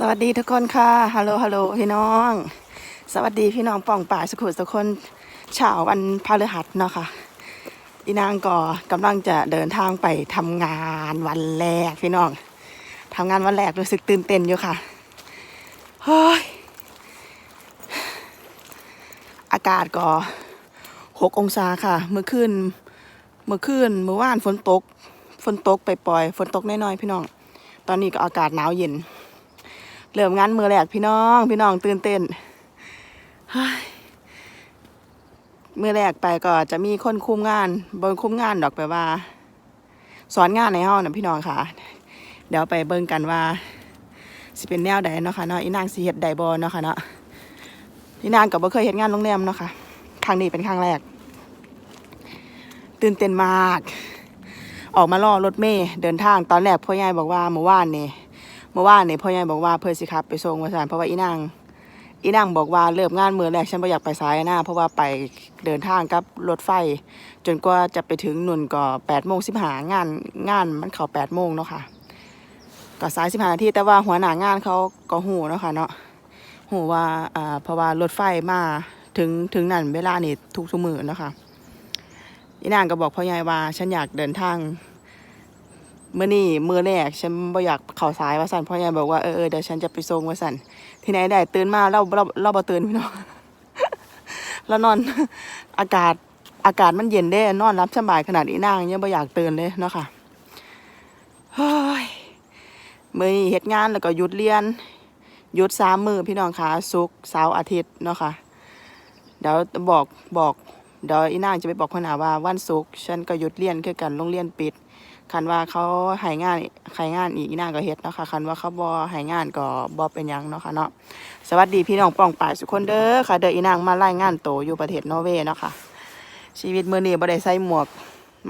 สวัสดีทุกคนค่ะ ฮัลโหล ฮัลโหล พี่น้อง สวัสดีพี่น้องป่องป่ายสุขุมทุกคนเช้าวันพฤหัสเนาะค่ะ อีนางก็กำลังจะเดินทางไปทำงานวันแรกพี่น้องทำงานวันแรกรู้สึกตื่นเต้นอยู่ค่ะ เฮ้ย อากาศก็หกองศาค่ะ เมื่อคืน เมื่อคืน เมื่อวานฝนตก ฝนตกไปปล่อย ฝนตกน้อยๆพี่น้อง ตอนนี้ก็อากาศหนาวเย็น เริ่มงานมือแรกพี่น้อง พี่น้องตื่นเต้นเมือแรกไปก็จะมีคนคุมงานบนคุมงานดอกแปว่า สอนงานในห้องนะพี่น้องค่ะ เดี๋ยวไปเบิ่งกันว่าสิเป็นแนวใดเนาะค่ะเนาะอีนางสิเฮ็ดใดบ่เนาะค่ะเนาะอีนางก็บ่เคยเฮ็ดงานโรงแรมเนาะค่ะครั้งนี้เป็นครั้งแรก ตื่นเต้นมาก ออกมารอรถเมย์เดินทางตอนแรกพ่อใหญ่บอกว่าเมื่อวานนี่ มื่อวานนี่พ่อใหญ่บอกว่าเพื่อสิครับไปส่งมาสานเพราะว่าอีนางอีนางบอกว่าเริ่มงานมือแรกฉันไม่อยากไปสายหนะเพราะว่าไปเดินทางกับรถไฟ จนกว่าจะไปถึงนุ่นก็แปดโมงสิบหางานงานมันเขาแปดโมงเนาะค่ะก็สายสิบห้านาทีแต่ว่าหัวหน้างานเขาก็หูเนาะค่ะเนาะหูว่าอ่าเพราะว่ารถไฟมาถึงถึงนั่นเวลานี่ทุกทุกมือเนาะค่ะอีนางก็บอกพ่อใหญ่ว่าฉันอยากเดินทาง เมื่อนี่มือแรกฉันบ่อยากเข่าสายว่าสันพ่อใหญ่บอกว่าเออเดี๋ยวฉันจะไปส่งว่าสันที่ไหนได้ตื่นมาเราเราเราบ่ตื่นพี่น้องแล้วนอนอากาศอากาศมันเย็นเด้นอนรับสบายขนาดนี้นางยังบ่อยากตื่นเลยเนาะค่ะเฮ้ยมื่อนี้เฮ็ดงานแล้วก็หยุดเรียนหยุดสามมือพี่น้องคะศุกร์เสาร์อาทิตย์เนาะค่ะเดี๋ยวบอกบอกเดี๋ยวอีนางจะไปบอกพ่อหนาว่าวันศุกร์ฉันก็หยุดเรียนคือกันโรงเรียนปิด คันว่าเขาหายงานหายงานอีกอีนางก็เฮ็ดเนาะค่ะคันว่าเขาบ่ใหายงานก็บ่เป็นยังเนาะค่ะเนาะสวัสดีพี่น้องป้องป่ายสุกคนเด้อค่ะ เด้ออีนางมารายงานโตอยู่ประเทศนอร์เวย์เนาะค่ะ ชีวิตมื้อนี้บ่ได้ใส่หมวก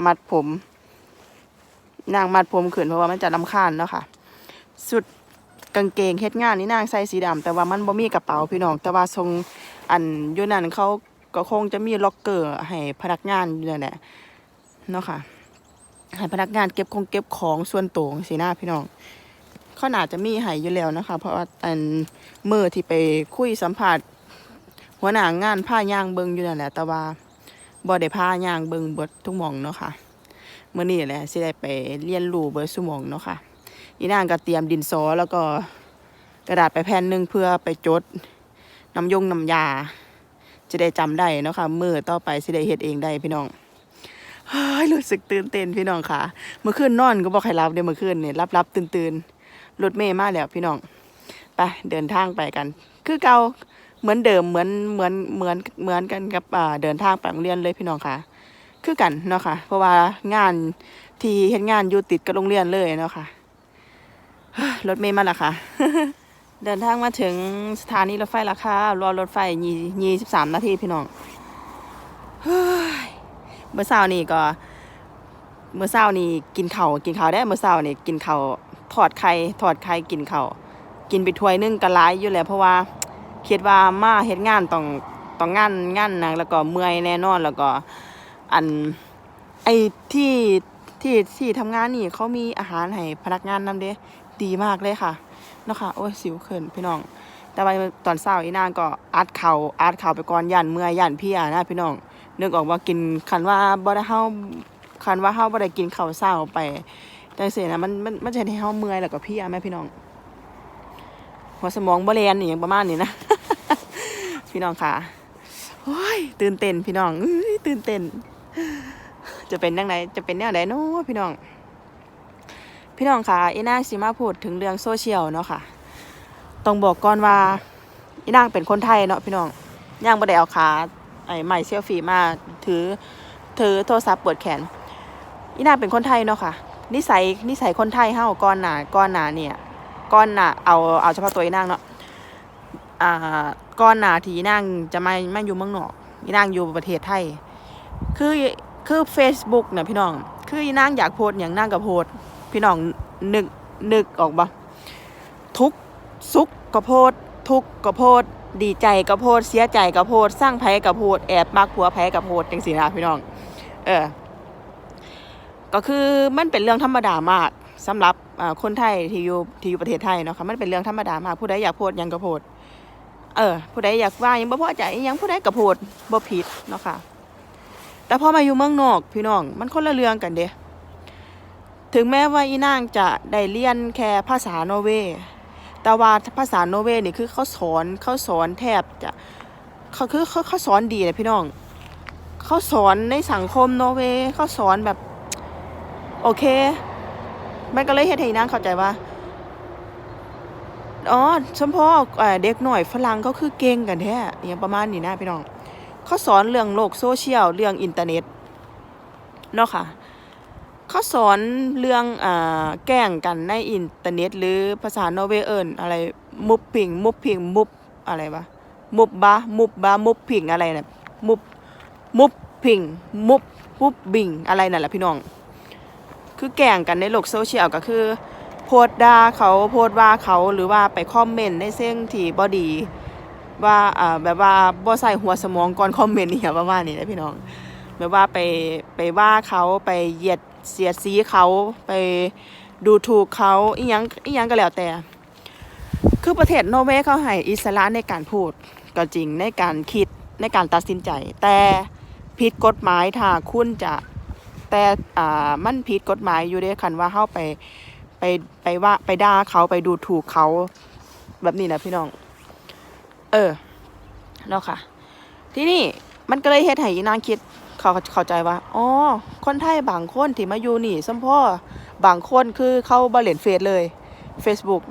มัดผม นางมัดผมขึ้นเพราะว่ามันจะรำคาญเนาะค่ะ สุดกางเกงเฮ็ดงานนี่นางใส่สีดำแต่ว่ามันบ่มีกระเป๋าพี่น้อง แต่ว่าทรงอันอยู่นั่นเขาก็คงจะมีล็อกเกอร์ให้พนักงานอยู่นั่นแหละเนาะค่ะ ให้พนักงานเก็บคงเก็บของส่วนตัวสิหน้าพี่น้องเขาน่าจจะมีให้อยู่แล้วนะคะ เพราะว่าอันมือที่ไปคุยสัมผัสหัวหน้างานผ้ายางเบิงอยู่นั่นแหละแต่ว่าบ่ได้ผ้ายางเบิงเบิดทุกหมองเนาะค่ะเมื่อนี้แหละสิได้ไปเรียนรู้เบิดสุหมองเนาะค่ะอีนางก็เตรียมดินสอแล้วก็กระดาษไปแผ่นหนึ่งเพื่อไปจดน้ำยงน้ำยา จะได้จำได้เนาะค่ะมือต่อไปสิได้เฮ็ดเองได้พี่น้อง รู้สึกตื่นเต้นพี่น้องค่ะ เมื่อคืนนอนก็บอกใครรับเดี๋ยวเมื่อคืนเนี่ยรับรับตื่นตื่นรถเมย์มาแล้วพี่น้อง ไปเดินทางไปกัน คือเก่าเหมือนเดิมเหมือนเหมือนเหมือนเหมือนกันกับเดินทางไปโรงเรียนเลยพี่น้องค่ะ คือกันเนาะค่ะ เพราะว่างานที่เห็นงานอยู่ติดกับโรงเรียนเลยเนาะค่ะรถเมย์มาแล้วค่ะ เดินทางมาถึงสถานีรถไฟล้วค่ะรอรถไฟยี่ยี่สิบสามนาทีพี่น้อง เมื่อเช้านี่ก็ เมื่อเช้านี่กินข้าวกินข้าวได้เมื่อเช้านี่กินข้าวทอดไข่ทอดไข่กินข้าวกินไปถ้วยนึงก็หลายอยู่แล้วเพราะว่าคิดว่ามาเฮ็ดงานต้องต้องงานงานหนักแล้วก็เมื่อยแน่นอนแล้วก็อันไอ้ที่ที่ที่ทำงานนี่เขามีอาหารให้พนักงานนำเด้ดีมากเลยค่ะเนาะค่ะโอ้ยสิวเขึ้นพี่น้อง แต่ว่าตอนเช้าอีนางก็อัดเข่าอัดเข่าไปก่อนย่านเมื่อยย่านเพลียนะพี่น้อง นึกออกว่ากินคันว่าบ่ได้เฮาคันว่าเฮาบ่ได้กินข้าวเช้าไปจังซี่นะมันมันมันจะให้เฮาเมื่อยแล้วก็เพลียแม่พี่น้อง หัวสมองบ่แล่นอหยังประมาณนี้นะ พี่น้องค่ะโอ้ยตื่นเต้นพี่น้องเอ้ยตื่นเต้น จะเป็นจังไดจะเป็นแนวใดเนาะพี่น้อง พี่น้องค่ะอีนางสิมาพูดถึงเรื่องโซเชียลเนาะค่ะต้องบอกก่อนว่าอีนางเป็นคนไทยเนาะพี่น้องย่างบ่ได้เอาขา ไอ้ใหม่เซลฟี่มาถือถือโทรศัพท์เปิดแขนอีน่าเป็นคนไทยเนาะค่ะ นิสัยนิสัยคนไทยเฮ้าก่อนหน้าก่อนหนาเนี่ยก่อนหน้าเอาเอาเฉพาะตัวอีนางเนาะอ่าก่อนหน้าที่อีนางจะไมามาอยู่เมืองนอกอีนางอยู่ประเทศไทย คือคือ Facebook น่ะพี่น้อง คืออีนางอยากโพสอย่างนางก็โพสพี่น้องนึกนึกออกบ่ทุกข์สุขก็โพส ทุกข์ก็โพสต์ดีใจกับโพดเสียใจกับโพดสร้างไผกับโพดแอบมักผัวไผกับโพดจังสีนะพี่น้อง เออ ก็คือมันเป็นเรื่องธรรมดามากสำหรับคนไทยที่อยู่ที่อยู่ประเทศไทยเนาะค่ะมันเป็นเรื่องธรรมดามากผู้ใดอยากโพสต์หยังก็โพสต์เออผู้ใดอยากว่ายังบ่พอใจยังผู้ใดก็โพสต์บ่ผิดเนาะค่ะแต่พอมาอยู่เมืองนอกพี่น้อง มันคนละเรื่องกันเด้ถึงแม้ว่าอีนางจะได้เรียนแค่ภาษาโนเวย์ แต่ว่าภาษาโนเวย์นี่คือเขาสอนเขาสอนแทบจะเขาคือเขาเขาสอนดีเลยพี่น้อง เขาสอนในสังคมโนเวย์เขาสอนแบบ โอเค มันก็เลยเฮ็ดให้นางเข้าใจว่าอ๋อสมพ่อเด็กหน่อยฝรั่งเขาคือเก่งกันแท้อย่างประมาณนี้นะพี่น้อง เขาสอนเรื่องโลกโซเชียล เรื่องอินเทอร์เน็ตเนาะค่ะ เขาสอนเรื่องอแกล้งกันในอินเทอร์เน็ต หรือภาษาโนเวเอิ้นอะไรมุบพิงมุบพิงมุบอะไรวะมุบบามุบบามุบพิงอะไรน่ะมุบมุบพิงมุบมุบบิงอะไรนั่นแหละพี่น้อง คือแกล้งกันในโลกโซเชียลก็คือ โพสต์ด่าเขาโพสต์ว่าเขาหรือว่าไปคอมเมนต์ในเส้นที่บ่ดี ว่าอ่าแบบว่าบ่ใส่หัวสมองก่อนคอมเมนต์นี่ประมาณนี้นะพี่น้องแบบว่าไปไปว่าเขาไปเหยียด เสียดสีเขาไปดูถูกเขาอีหยังอีหยังก็แล้วแต่ คือประเทศโนเวย์เขาให้อิสระในการพูดก็จริงในการคิดในการตัดสินใจ แต่ผิดกฎหมายถ้าคุณจะแต่อ่ามันผิดกฎหมายอยู่ด้คันว่าเฮาไปไปไปว่าไปด่าเขาไปดูถูกเขาแบบนี้นะพี่น้อง เออเนาะค่ะ ที่นี่มันก็เลยเฮ็ดให้นางคิด เขาเข้าใจว่าอ๋อคนไทยบางคนที่มาอยู่นี่สมพ่อบางคนคือเขาบ่เล่นเฟซเลย Facebook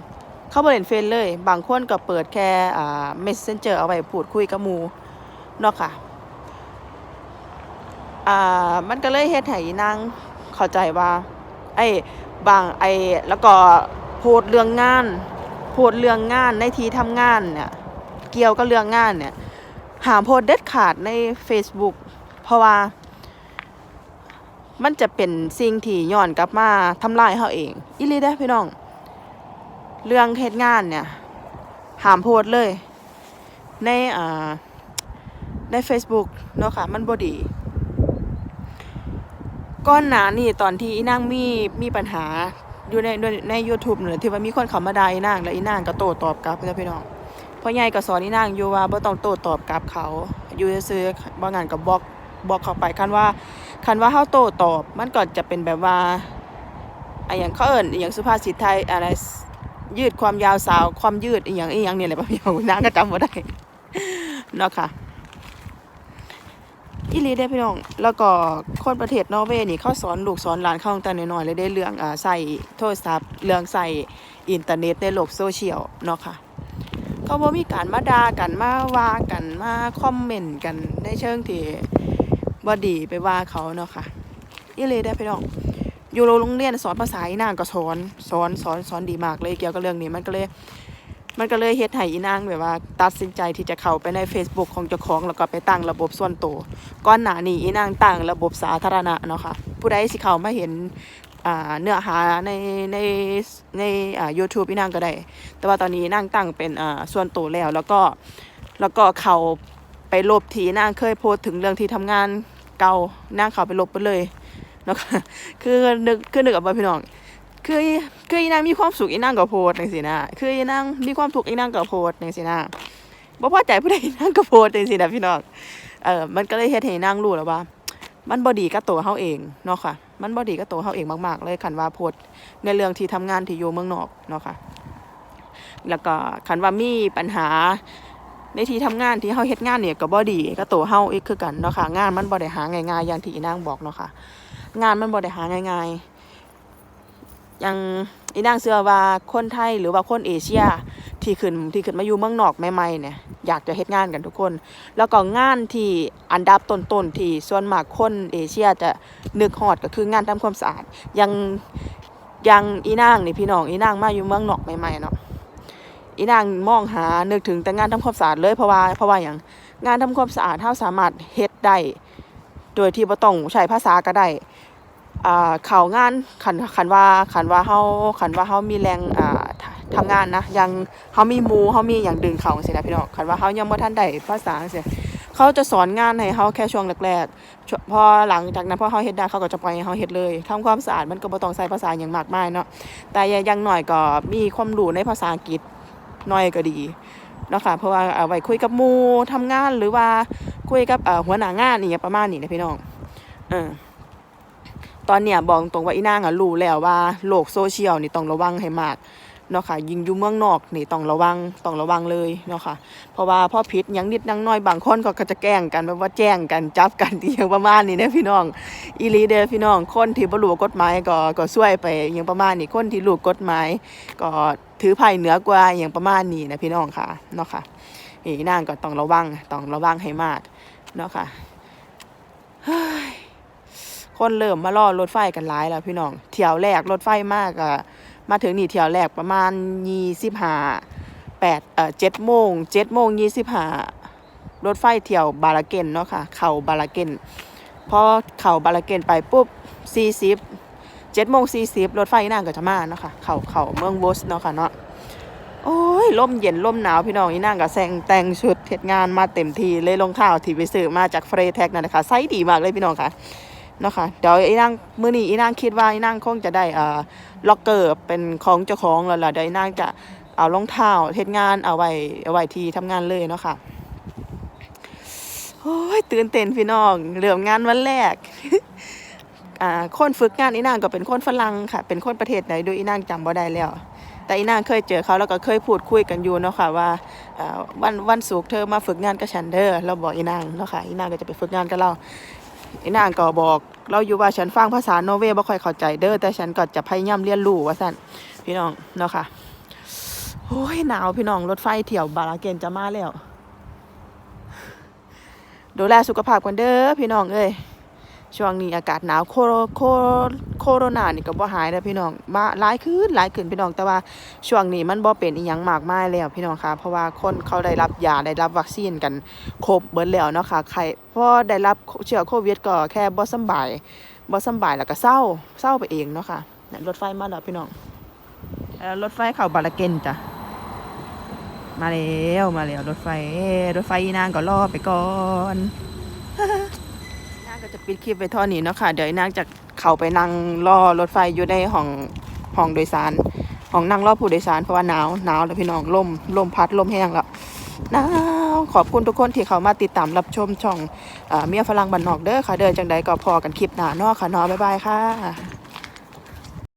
เขาบ่เล่นเฟซเลย บางคนก็เปิดแค่อ่า Messenger เอาไว้พูดคุยกับมูเนาะค่ะอ่ามันก็เลยเฮ็ดให้นางเข้าใจว่า ไอ้บางไอ้แล้วก็โพสต์เรื่องงานโพสต์เรื่องงานในที่ทำงานเนี่ยเกี่ยวกับเรื่องงานเนี่ยหามโพสต์เด็ดขาดใน Facebook เพราะว่ามันจะเป็นสิ่งที่ย้อนกลับมาทำลายเขาเองอีลีได้พี่น้อง เรื่องเฮ็ดงานเนี่ยหามโพสเลย ในอ่าใน Facebook เนาะค่ะ มันบ่ดี ก้อนหนานี่ตอนที่อีนางมีมีปัญหาอยู่ในในใน YouTube นั่นแหละที่ว่ามีคนเขามาด่าอีนางแล้วอีนางก็โต้ตอบกลับเด้อพี่น้องพ่อใหญ่ก็สอนอีนางอยู่ว่าบ่ต้องโต้ตอบกลับเขา อยู่ซื่อบ่งั้นก็บล็อก บอกเข้าไปคันว่าคันว่าเฮาโตตอบ มันก็จะเป็นแบบว่าไอะหยังเขาเอิ้นอีหยังสุภาษิตไทยอะไรยืดความยาวสาว ความยืดอีหยังอีหยังเนี่แหละพี่น้องนาก็จำบ่ได้เนาะค่ะอีลีได้พี่น้อง แล้วก็คนประเทศนอร์เวย์นี่เขาสอนลูกสอนหลานเข้าตั้งแต่น้อยๆเลยได้เรื่องอ่าใส่โทรศัพท์เรื่องใส่อินเทอร์เน็ตในโลกโซเชียลเนาะค่ะ เขาบ่มีการมาด่ากันมาว่ากันมาคอมเมนต์กันในเชิงที่ บ่ดีไปว่าเขาเนาะค่ะอีเลยได้อพี่น้องอยู่โรงเรียนสอนภาษาอีนางก็สอนสอนสอนสอนดีมากเลยเกี่ยวกับเรื่องนี้มันก็เลย มันก็เลยเฮ็ดให้อีนางแบบว่า ตัดสินใจที่จะเข้าไปใน Facebook ของเจ้าของแล้วก็ไปตั้งระบบส่วนตัวก่อนหน้านี้อีนางตั้งระบบสาธารณะเนาะค่ะผู้ใดสิเข้ามาเห็นเนื้อหาในในในอ่า YouTube อีนางก็ได้ แต่ว่าตอนนี้นางตั้งเป็นส่วนตัวแล้วแล้วก็แล้วก็เขาไปลบทีนางเคยโพสต์ถึงเรื่องที่ทำงาน เก่านางเขาไปลบไปเลยแล้วก็คือนึกคือนึกออกมาพี่น้อง คือคืออีนางมีความสุขอีนางก็โพสต์จังซี่นะคืออีนางมีความทุกข์อีนางก็โพสต์จังซี่นะบ่พอใจผู้ใดอีนางก็โพสต์จังซี่นะพี่น้องเออมันก็เลยเฮ็ดให้นางรู้แล้วว่า มันบ่ดีกับตัวเฮาเองเนาะค่ะ มันบ่ดีกับตัวเฮาเองมากๆ เลยคันว่าโพสต์ในเรื่องที่ทำงานที่อยู่เมืองนอกเนาะค่ะแล้วก็คันว่ามีปัญหา ในที่ทำงานที่เฮาเฮ็ดงานเนี่ยก็บ่ดีกับตัวเฮาอีกคือกันเนาะค่ะงานมันบ่ได้หาง่ายๆอย่างที่อีนางบอกเนาะค่ะงานมันบ่ได้หาง่ายๆอย่างอีนางเชื่อว่าคนไทยหรือว่าคนเอเชียที่ขึ้นที่ขึ้นมาอยู่เมืองนอกใหม่ๆเนี่ยอยากจะเฮ็ดงานกันทุกคน แล้วก็งานที่อันดับต้นๆที่ส่วนมากคนเอเชียจะนึกฮอดก็คืองานทำความสะอาดยังยังอีนางนี่พี่น้องอีนางมาอยู่เมืองนอกใหม่ๆเนาะ อีนางมองหานึกถึงแต่งานทำความสะอาดเลยเพราะว่าเพราะว่าอย่างงานทำความสะอาดเฮาสามารถเฮ็ดได้โดยที่บ่ต้องใช้ภาษาก็ได้อ่าเข้างานคันคันว่าคันว่าเฮาคันว่าเฮามีแรงอ่าทำงานนะยังเฮามีมูเฮามีหยังดึงเขาจังซี่นะพี่น้องคันว่าเฮายังบ่ทันได้ภาษาจังซี่เขาจะสอนงานให้เขาแค่ช่วงแรกๆพอหลังจากนั้นพอเขาเฮ็ดได้เขาก็จะปล่อยให้เขาเฮ็ดเลยทำความสะอาดมันก็บ่ต้องใส่ภาษาอย่างมากมายเนาะแต่อย่างน้อยก็มีความรู้ในภาษาอังกฤษ น้อยก็ดีเนาะค่ะเพราะว่าเอาไว้คุยกับมู่ทำงานหรือว่าคุยกับหัวหน้างานนี่ประมาณนี้นะพี่น้องเออตอนเนี้ยบอกตรงว่าอีนางอะรู้แล้วว่าโลกโซเชียลนี่ต้องระวังให้มากเนาะค่ะยิงอยู่เมืองนอกนี่ต้องระวังต้องระวังเลยเนาะค่ะเพราะว่าพ่อพิษยังนิดนังน้อยบางคนก็จะแกล้งกันแบบว่าแจ้งกันจับกันที่อย่างประมาณนี้นะพี่น้องอีลีเดอพี่น้องคนที่บ่รู้กฎหมายก็ก็ช่วยไปอย่างประมาณนี้คนที่รู้กฎหมายก็ ถือไผ่เหนือกว่าอย่างประมาณนี้นะพี่น้องค่ะเนาะค่ะอีนางก็ต้องระวังต้องระวังให้มากเนาะค่ะเฮ้ยคนเริ่มมารอรถไฟกันหลายแล้วพี่น้องเที่ยวแรกรถไฟมากอะมาถึงนี่เที่ยวแรกประมาณยี่สิบห้าแปดเอ่อเจ็ดโมงเจ็ดโมงยี่สิบห้ารถไฟเที่ยวบาลาเกนเนาะค่ะ เข่าบาลาเกนพอเข่าบาลาเกนไปปุ๊บสี่สิบ เจ็ดโมงสี่สิบรถไฟนั่งก็จะมาเนาะค่ะ เข่าเข่าเมืองวอสเนาะค่ะเนาะโอ้ยลมเย็นลมหนาวพี่น้องอีนั่งกับแซงแต่งชุดเทศงานมาเต็มทีเลยรองเท้าที่ไปซื้อมาจากเฟรแท็กนั่นนะคะไซส์ดีมากเลยพี่น้องค่ะเนาะค่ะเดี๋ยวไอีนั่งมือนี้อีนั่งคิดว่าไอีนั่งคงจะได้อ่าล็อกเกอร์เป็นของเจ้าของแล้วล่ะเดี๋ยวไอีนั่งจะเอารองเท้าเฮ็ดงานเอาไว้เอาไว้ที่ทำงานเลยเนาะค่ะโอ้ยตื่นเต้นพี่น้องเริ่มงานวันแรก คนฝึกงานอีนางก็เป็นคนฝรั่งค่ะ เป็นคนประเทศไหนดยอีนางจำบ่ได้แล้ว แต่อีนางเคยเจอเขาแล้วก็เคยพูดคุยกันอยู่เนาะค่ะว่าวันวันศุกร์เธอมาฝึกงานกับฉันเด้อเราบอกอีนางเนาะค่ะอีนางก็จะไปฝึกงานกับเราอีนางก็บอกเราอยู่ว่าฉันฟังภาษาโนเวบ่ค่อยเข้าใจเด้อแต่ฉันก็จะพยายามเรียนรู้ว่าซั่นพี่น้องเนาะค่ะโอ้ยหนาวพี่น้องรถไฟเที่ยวบาลาเกนจะมาแล้วดูแลสุขภาพกันเด้อพี่น้องเอ้ย ช่วงนี้อากาศหนาวโคโรโคโคโรนานี่ก็บ่หายแล้วพี่น้องมาหลายขึ้นหลายขึ้นพี่น้องแต่ว่าช่วงนี้มันบ่เป็นอีหยังมากมายแล้วพี่น้องค่ะ เพราะว่าคนเขาได้รับยาได้รับวัคซีนกันครบเบิดแล้วเนาะค่ะใครพอได้รับเชื้อโควิดก็แค่บ่สบายบ่สบายแล้วก็เศร้าเศร้าไปเองเนาะค่ะเนี่ยรถไฟมาแล้วพี่น้องรถไฟเข้าบาลเกนจ้ะมาแล้วมาแล้วรถไฟรถไฟนางก็รอไปก่อนางก็จะปิดคลิปไปท่อนี้เนาะค่ะ เดี๋ยวนางจะเข้าไปนั่งรอรถไฟอยู่ในห้องห้องโดยสารห้องนั่งรอผู้โดยสารเพราะว่าหนาวหนาวแล้วพี่น้องลมลมพัดลมแห้งแล้วหนาวขอบคุณทุกคนที่เขามาติดตามรับชมช่องเอ่อเมียฝรั่งบันนอกเด้อค่ะเดินจังใดก็พอกันคลิปหน้าเนาะค่ะเนาะบ๊ายบายค่ะ